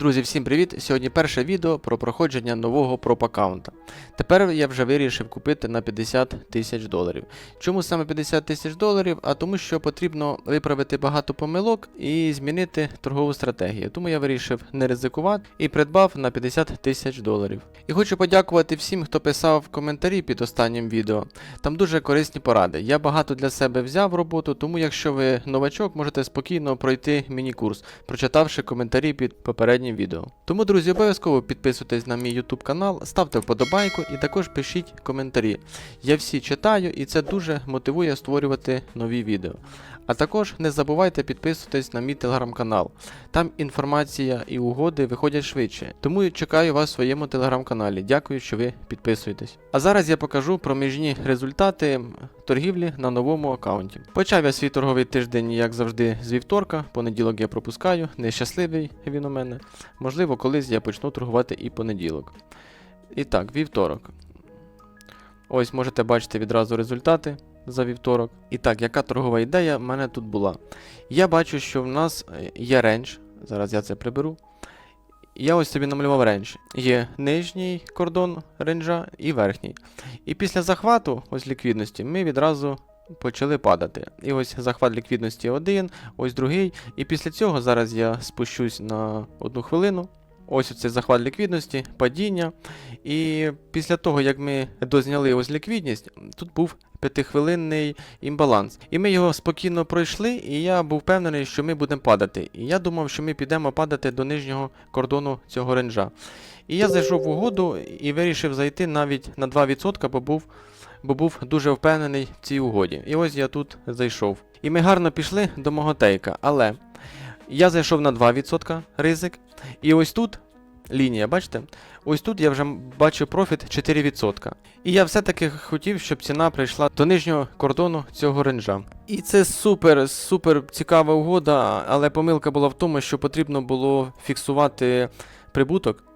Друзі, всім привіт! Сьогодні перше відео про проходження нового проп аккаунта. Тепер я вже вирішив купити на 50 тисяч доларів. Чому саме 50 тисяч доларів? А тому, що потрібно виправити багато помилок і змінити торгову стратегію. Тому я вирішив не ризикувати і придбав на 50 тисяч доларів. І хочу подякувати всім, хто писав коментарі під останнім відео. Там дуже корисні поради. Я багато для себе взяв роботу, тому якщо ви новачок, можете спокійно пройти міні-курс, прочитавши коментарі під попереднім відео. Тому, друзі, обов'язково підписуйтесь на мій YouTube канал, ставте вподобайку і також пишіть коментарі. Я всі читаю і це дуже мотивує створювати нові відео. А також не забувайте підписуватись на мій телеграм-канал. Там інформація і угоди виходять швидше. Тому чекаю вас в своєму телеграм-каналі. Дякую, що ви підписуєтесь. А зараз я покажу проміжні результати торгівлі на новому аккаунті. Почав я свій торговий тиждень, як завжди, з вівторка. Понеділок я пропускаю. Нещасливий він у мене. Можливо, колись я почну торгувати і понеділок. І так, вівторок. Ось можете бачити відразу результати за вівторок. І так, яка торгова ідея в мене тут була? Я бачу, що в нас е, є рендж. Зараз я це приберу. Я ось собі намалював рендж. Є нижній кордон ренджа і верхній. І після захвату, ось ліквідності, ми відразу почали падати. І ось захват ліквідності один, ось другий. І після цього зараз я спущусь на одну хвилину. Ось цей захват ліквідності, падіння. І після того, як ми дозняли ось ліквідність, тут був п'ятихвилинний імбаланс. І ми його спокійно пройшли, і я був впевнений, що ми будемо падати. І я думав, що ми підемо падати до нижнього кордону цього ренджа. І я зайшов в угоду і вирішив зайти навіть на 2%, бо був, бо був дуже впевнений в цій угоді. І ось я тут зайшов. І ми гарно пішли до мого тейка, але я зайшов на 2% ризик. І ось тут лінія, бачите? Ось тут я вже бачу профіт 4%. І я все-таки хотів, щоб ціна прийшла до нижнього кордону цього ренджа. І це супер, супер цікава угода, але помилка була в тому, що потрібно було фіксувати прибуток.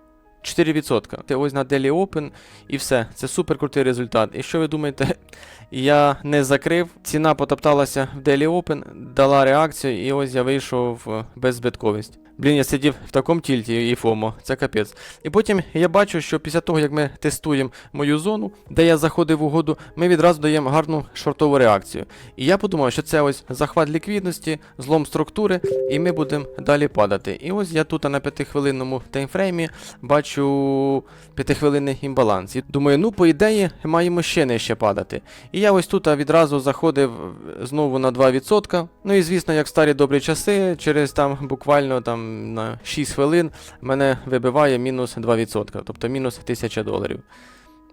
4%. Ти ось на Daily Open і все. Це супер крутий результат. І що ви думаєте? Я не закрив, ціна потопталася в Daily Open, дала реакцію, і ось я вийшов в беззбитковість. Блін, я сидів в такому тільті і ФОМО, це капець. І потім я бачу, що після того, як ми тестуємо мою зону, де я заходив в угоду, ми відразу даємо гарну шортову реакцію. І я подумав, що це ось захват ліквідності, злом структури, і ми будемо далі падати. І ось я тут на п'ятихвилинному таймфреймі бачу п'ятихвилинний імбаланс. І думаю, ну, по ідеї, маємо ще нижче падати. І я ось тут відразу заходив знову на 2%. Ну і звісно, як в старі добрі часи, через там буквально там на 6 хвилин мене вибиває мінус 2%, тобто мінус 1000 доларів.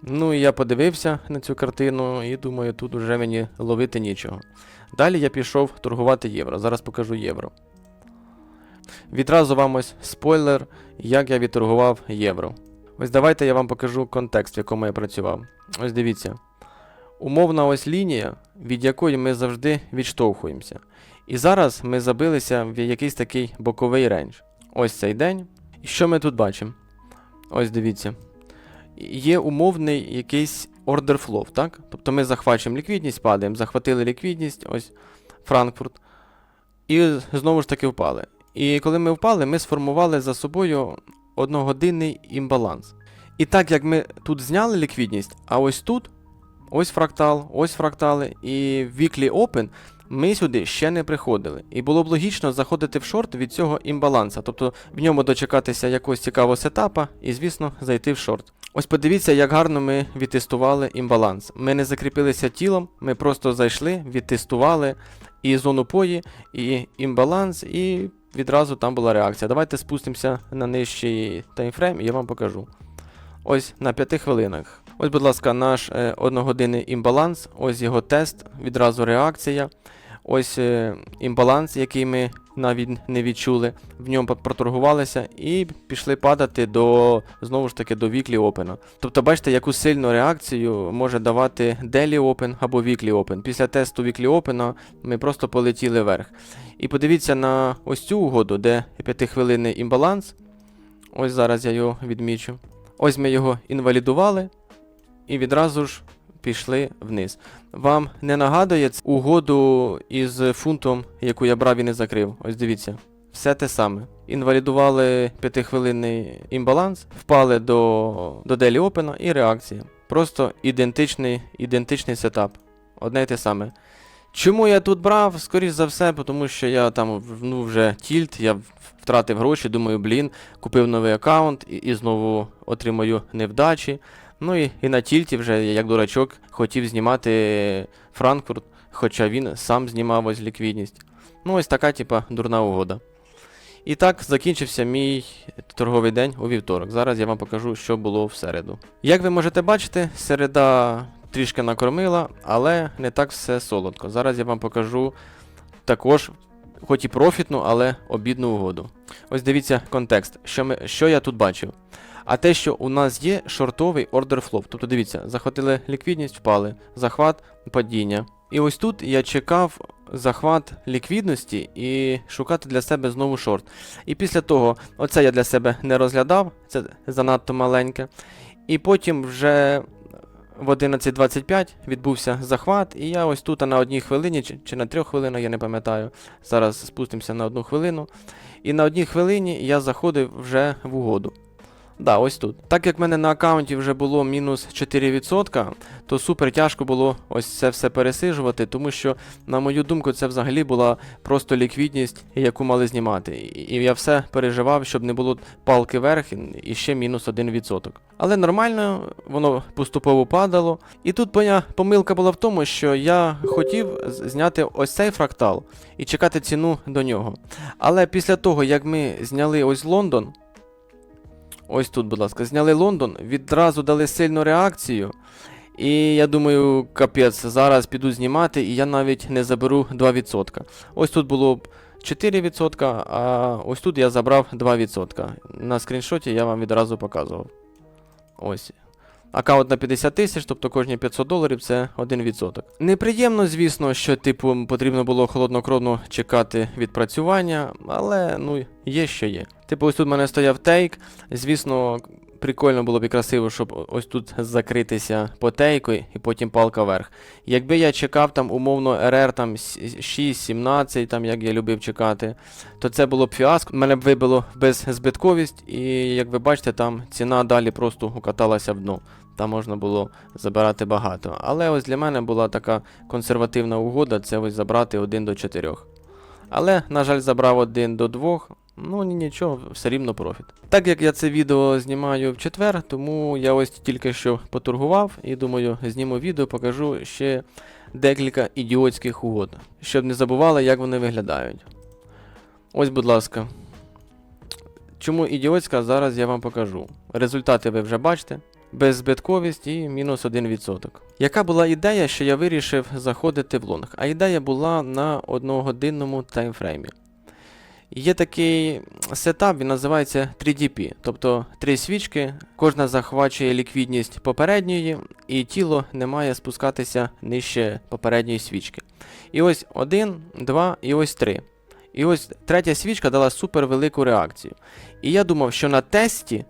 Ну і я подивився на цю картину і думаю, тут вже мені ловити нічого. Далі я пішов торгувати євро. Зараз покажу євро. Відразу вам ось спойлер, як я відторгував євро. Ось давайте я вам покажу контекст, в якому я працював. Ось дивіться. Умовна ось лінія, від якої ми завжди відштовхуємося. І зараз ми забилися в якийсь такий боковий рейндж. Ось цей день. І що ми тут бачимо? Ось дивіться. Є умовний якийсь order flow, так? Тобто ми захвачуємо ліквідність, падаємо, захватили ліквідність, ось Франкфурт. І знову ж таки впали. І коли ми впали, ми сформували за собою одногодинний імбаланс. І так як ми тут зняли ліквідність, а ось тут, ось фрактал, ось фрактали, і в Weekly Open ми сюди ще не приходили. І було б логічно заходити в шорт від цього імбаланса, тобто в ньому дочекатися якогось цікавого сетапа і, звісно, зайти в шорт. Ось подивіться, як гарно ми відтестували імбаланс. Ми не закріпилися тілом, ми просто зайшли, відтестували і зону пої, і імбаланс, і відразу там була реакція. Давайте спустимося на нижчий таймфрейм і я вам покажу. Ось на 5 хвилинах. Ось, будь ласка, наш е, одногодинний імбаланс, ось його тест, відразу реакція. Ось е, імбаланс, який ми навіть не відчули. В ньому проторгувалися і пішли падати до знову ж таки до Weekly Open. Тобто, бачите, яку сильну реакцію може давати Daily Open або Weekly Open. Після тесту Weekly Open ми просто полетіли вверх. І подивіться на ось цю угоду, де 5-хвилинний імбаланс. Ось зараз я його відмічу. Ось ми його інвалідували і відразу ж пішли вниз. Вам не нагадує угоду із фунтом, яку я брав і не закрив? Ось дивіться. все те саме. Інвалідували п'ятихвилинний імбаланс, впали до, до Daily Open і реакція. Просто ідентичний, ідентичний сетап. Одне й те саме. Чому я тут брав? Скоріш за все, тому що я там ну, вже тільт, я втратив гроші, думаю, блін, купив новий аккаунт і, і знову отримаю невдачі. Ну і, і на тільті вже, як дурачок, хотів знімати Франкфурт, хоча він сам знімав ось ліквідність. Ну, ось така, типа, дурна угода. І так закінчився мій торговий день у вівторок. Зараз я вам покажу, що було в середу. Як ви можете бачити, середа трішки накормила, але не так все солодко. Зараз я вам покажу також, хоч і профітну, але обідну угоду. Ось дивіться контекст, що, ми, що я тут бачив. А те, що у нас є шортовий ордер флоп. Тобто дивіться, захватили ліквідність, впали, захват, падіння. І ось тут я чекав захват ліквідності і шукати для себе знову шорт. І після того, оце я для себе не розглядав, це занадто маленьке. І потім вже в 11.25 відбувся захват, і я ось тут на одній хвилині чи, на трьох хвилинах, я не пам'ятаю. Зараз спустимося на одну хвилину. І на одній хвилині я заходив вже в угоду. Да, ось тут. Так як в мене на аккаунті вже було мінус 4%, то супер тяжко було ось це все пересижувати, тому що, на мою думку, це взагалі була просто ліквідність, яку мали знімати. І я все переживав, щоб не було палки вверх і ще мінус 1%. Але нормально, воно поступово падало. І тут моя помилка була в тому, що я хотів зняти ось цей фрактал і чекати ціну до нього. Але після того, як ми зняли ось Лондон, ось тут, будь ласка, зняли Лондон, відразу дали сильну реакцію. І я думаю, капець, зараз піду знімати, і я навіть не заберу 2%. Ось тут було б 4%, а ось тут я забрав 2%. На скріншоті я вам відразу показував. Ось. Аккаунт на 50 тисяч, тобто кожні 500 доларів це 1%. Неприємно, звісно, що типу потрібно було холоднокровно чекати відпрацювання, але ну є що є. Типу, ось тут в мене стояв тейк. Звісно, прикольно було б і красиво, щоб ось тут закритися по тейку і потім палка вверх. Якби я чекав там умовно РР там 6-17, там як я любив чекати, то це було б фіаско. Мене б вибило беззбитковість, і як ви бачите, там ціна далі просто укаталася в дно. Там можна було забирати багато. Але ось для мене була така консервативна угода, це ось забрати 1 до 4. Але, на жаль, забрав 1 до 2. Ну ні, нічого, все рівно профіт. Так як я це відео знімаю в четвер, тому я ось тільки що поторгував і думаю, зніму відео, покажу ще декілька ідіотських угод, щоб не забували, як вони виглядають. Ось, будь ласка. Чому ідіотська, зараз я вам покажу. Результати ви вже бачите. Беззбитковість і мінус 1%. Яка була ідея, що я вирішив заходити в лонг? А ідея була на одногодинному таймфреймі. Є такий сетап, він називається 3DP, тобто три свічки, кожна захвачує ліквідність попередньої, і тіло не має спускатися нижче попередньої свічки. І ось один, два і ось три. І ось третя свічка дала супер велику реакцію. І я думав, що на тесті.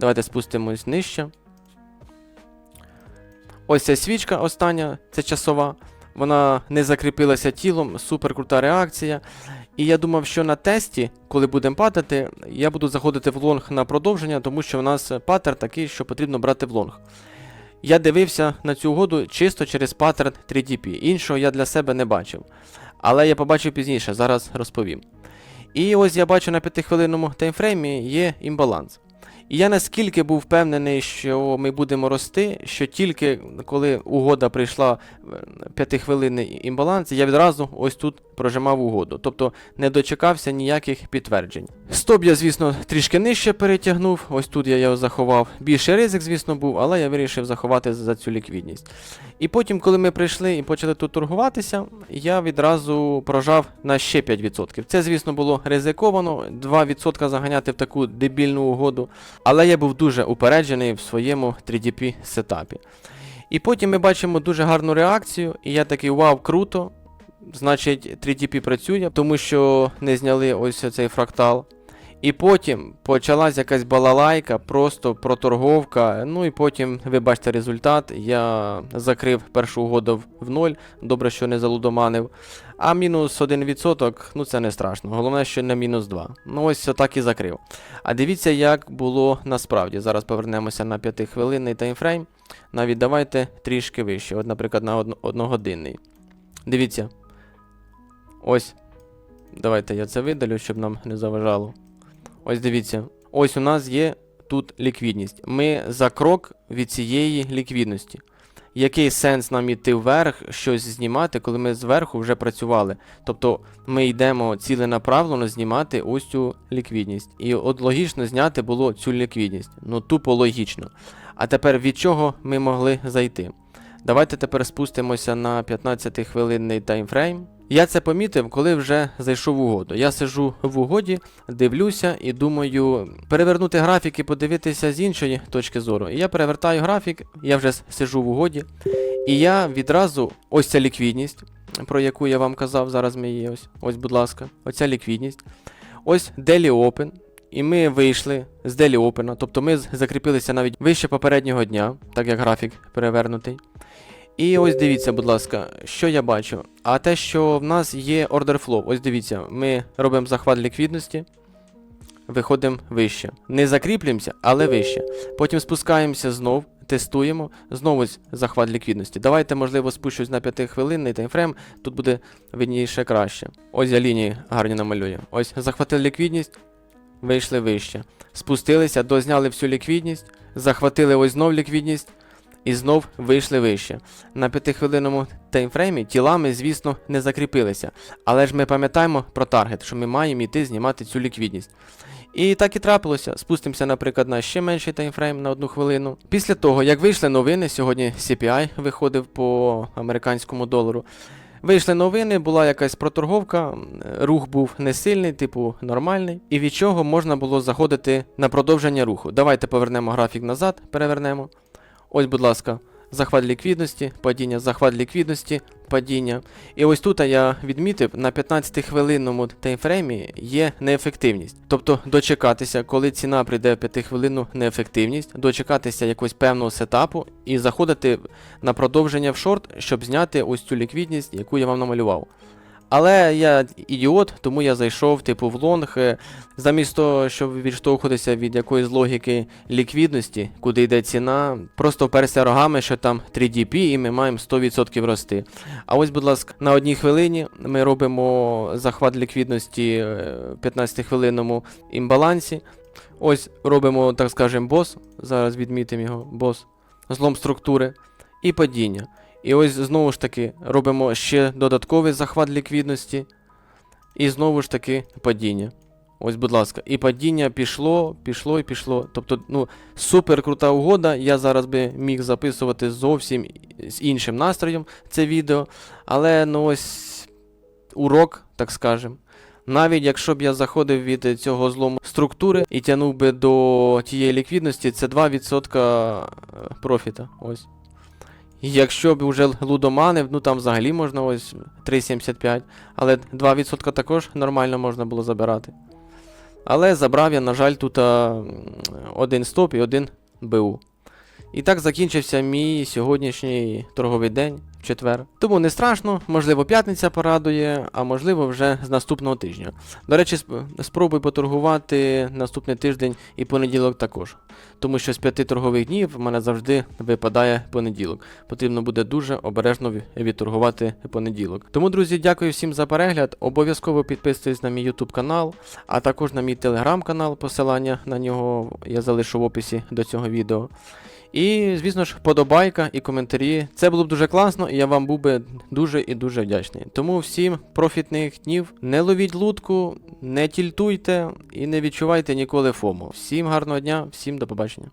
Давайте спустимось нижче. Ось ця свічка остання, це часова. Вона не закріпилася тілом, супер крута реакція. І я думав, що на тесті, коли будемо падати, я буду заходити в лонг на продовження, тому що в нас паттерн такий, що потрібно брати в лонг. Я дивився на цю угоду чисто через паттерн 3DP. Іншого я для себе не бачив. Але я побачив пізніше, зараз розповім. І ось я бачу на 5-хвилинному таймфреймі є імбаланс. І я наскільки був впевнений, що ми будемо рости, що тільки коли угода прийшла в п'ятихвилинний імбаланс, я відразу ось тут прожимав угоду. Тобто не дочекався ніяких підтверджень. Стоп я, звісно, трішки нижче перетягнув. Ось тут я його заховав. Більший ризик, звісно, був, але я вирішив заховати за цю ліквідність. І потім, коли ми прийшли і почали тут торгуватися, я відразу прожав на ще 5%. Це, звісно, було ризиковано, 2% заганяти в таку дебільну угоду. Але я був дуже упереджений в своєму 3DP сетапі. І потім ми бачимо дуже гарну реакцію, і я такий вау, круто. Значить, 3DP працює, тому що не зняли ось цей фрактал. І потім почалась якась балалайка, просто проторговка. Ну і потім, ви бачите результат. Я закрив першу угоду в- ноль. Добре, що не залудоманив. А мінус 1%, ну це не страшно. Головне, що не мінус 2. Ну ось отак і закрив. А дивіться, як було насправді. Зараз повернемося на 5-хвилинний таймфрейм. Навіть давайте трішки вище. От, наприклад, на одно- одногодинний. Дивіться. Ось. Давайте я це видалю, щоб нам не заважало. Ось дивіться. Ось у нас є тут ліквідність. Ми за крок від цієї ліквідності. Який сенс нам іти вверх, щось знімати, коли ми зверху вже працювали? Тобто ми йдемо ціленаправлено знімати ось цю ліквідність. І от логічно зняти було цю ліквідність. Ну тупо логічно. А тепер від чого ми могли зайти? Давайте тепер спустимося на 15-хвилинний таймфрейм. Я це помітив, коли вже зайшов в угоду. Я сижу в угоді, дивлюся і думаю перевернути графік і подивитися з іншої точки зору. І я перевертаю графік, я вже сижу в угоді, і я відразу ось ця ліквідність, про яку я вам казав, зараз ми її ось, ось, будь ласка, оця ліквідність. Ось Daily Open. І ми вийшли з Daily Open, тобто ми закріпилися навіть вище попереднього дня, так як графік перевернутий. І ось дивіться, будь ласка, що я бачу. А те, що в нас є order flow. Ось дивіться, ми робимо захват ліквідності, виходимо вище. Не закріплюємося, але вище. Потім спускаємося знов, тестуємо, знову захват ліквідності. Давайте, можливо, спущусь на 5-хвилинний таймфрейм, тут буде видніше краще. Ось я лінії гарні намалюю. Ось захватили ліквідність, вийшли вище. Спустилися, дозняли всю ліквідність, захватили ось знов ліквідність. І знов вийшли вище. На п'ятихвилинному таймфреймі тілами, звісно, не закріпилися. Але ж ми пам'ятаємо про таргет, що ми маємо йти знімати цю ліквідність. І так і трапилося. Спустимося, наприклад, на ще менший таймфрейм на одну хвилину. Після того, як вийшли новини, сьогодні CPI виходив по американському долару. Вийшли новини, була якась проторговка, рух був не сильний, типу нормальний, і від чого можна було заходити на продовження руху. Давайте повернемо графік назад, перевернемо. Ось, будь ласка, захват ліквідності, падіння, захват ліквідності, падіння. І ось тут я відмітив, на 15-хвилинному таймфреймі є неефективність. Тобто дочекатися, коли ціна прийде в 5-хвилинну неефективність, дочекатися якогось певного сетапу і заходити на продовження в шорт, щоб зняти ось цю ліквідність, яку я вам намалював. Але я ідіот, тому я зайшов, типу, в лонг. е, Замість того, щоб відштовхуватися від якоїсь логіки ліквідності, куди йде ціна, просто вперся рогами, що там 3DP і ми маємо 100% рости. А ось, будь ласка, на одній хвилині ми робимо захват ліквідності е, в 15-хвилинному імбалансі. Ось робимо, так скажемо, бос. Зараз відмітимо його, бос, злом структури і падіння. І ось знову ж таки робимо ще додатковий захват ліквідності. І знову ж таки падіння. Ось, будь ласка, і падіння пішло, пішло і пішло. Тобто, ну, супер крута угода. Я зараз би міг записувати зовсім з іншим настроєм це відео. Але ну ось урок, так скажем. Навіть якщо б я заходив від цього злому структури і тягнув би до тієї ліквідності, це 2% профіта. Ось. Якщо б вже лудоманив, ну там взагалі можна ось 3,75, але 2% також нормально можна було забирати. Але забрав я, на жаль, тут а, один стоп і один БУ. І так закінчився мій сьогоднішній торговий день четвер. Тому не страшно, можливо, п'ятниця порадує, а можливо, вже з наступного тижня. До речі, спробуй поторгувати наступний тиждень і понеділок також. Тому що з п'яти торгових днів в мене завжди випадає понеділок. Потрібно буде дуже обережно відторгувати понеділок. Тому, друзі, дякую всім за перегляд. Обов'язково підписуйтесь на мій YouTube канал, а також на мій телеграм канал. Посилання на нього я залишу в описі до цього відео. І, звісно ж, подобайка і коментарі. Це було б дуже класно, і я вам був би дуже і дуже вдячний. Тому всім профітних днів. Не ловіть лутку, не тільтуйте і не відчувайте ніколи фому. Всім гарного дня, всім до побачення.